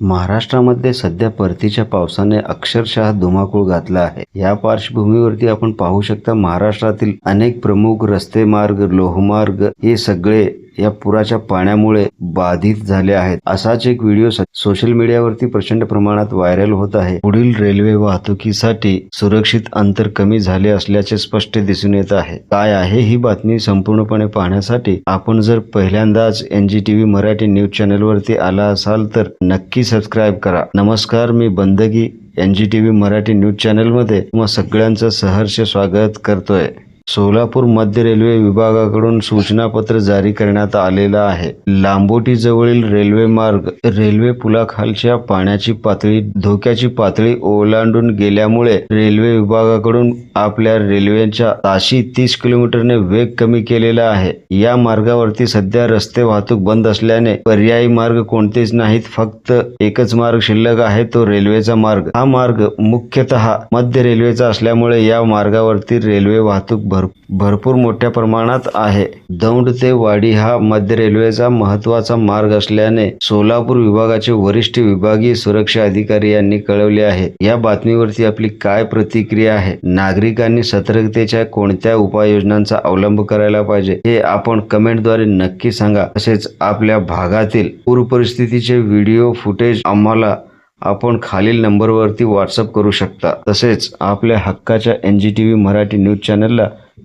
महाराष्ट्रामध्ये सध्या परतीच्या पावसाने अक्षरशः धुमाकूळ घातला आहे. या पार्श्वभूमीवरती आपण पाहू शकता महाराष्ट्रातील अनेक प्रमुख रस्ते मार्ग लोहमार्ग हे सगळे या पुराच्या पाण्यामुळे बाधित झाले आहेत. असाच एक व्हिडिओ सोशल मीडियावरती प्रचंड प्रमाणात व्हायरल होत आहे. पुढील रेल्वे वाहतुकीसाठी सुरक्षित अंतर कमी झाले असल्याचे स्पष्ट दिसून येत आहे. काय आहे ही बातमी संपूर्णपणे पाहण्यासाठी आपण जर पहिल्यांदाच एन जी मराठी न्यूज चॅनलवरती आला असाल तर नक्की सबस्क्राईब करा. नमस्कार मी बंदगी N G T V Marathi news चॅनलमध्ये तुम्हा सगळ्यांचं सहर्ष स्वागत करतोय. सोलापूर मध्य रेल्वे विभागाकडून सूचनापत्र जारी करण्यात आलेलं आहे. लांबोटी जवळील रेल्वे मार्ग रेल्वे पुलाखालच्या पाण्याची पातळी धोक्याची पातळी ओलांडून गेल्यामुळे रेल्वे विभागाकडून आपल्या रेल्वेच्या ताशी तीस किलोमीटरने वेग कमी केलेला आहे. या मार्गावरती सध्या रस्ते वाहतूक बंद असल्याने पर्यायी मार्ग कोणतेच नाहीत फक्त एकच मार्ग शिल्लक आहे तो रेल्वेचा मार्ग. हा मार्ग मुख्यतः मध्य रेल्वेचा असल्यामुळे या मार्गावरती रेल्वे वाहतूक भर भरपूर मोठ्या प्रमाणात आहे. दौंड ते वाडी हा मध्य रेल्वेचा महत्त्वाचा मार्ग असल्याने सोलापूर विभागाचे वरिष्ठ विभागीय सुरक्षा अधिकारी यांनी कळवले आहे. या बातमीवरती आपली काय प्रतिक्रिया आहे? नागरिकांनी सतर्कतेच्या कोणत्या उपाययोजनांचा अवलंब करायला पाहिजे हे आपण कमेंटद्वारे नक्की सांगा. तसेच आपल्या भागातील पूर परिस्थितीचे व्हिडिओ फुटेज आम्हाला आपण खालील नंबरवरती व्हॉट्सअप करू शकता. तसेच आपल्या हक्काच्या N G T V Marathi news चॅनलला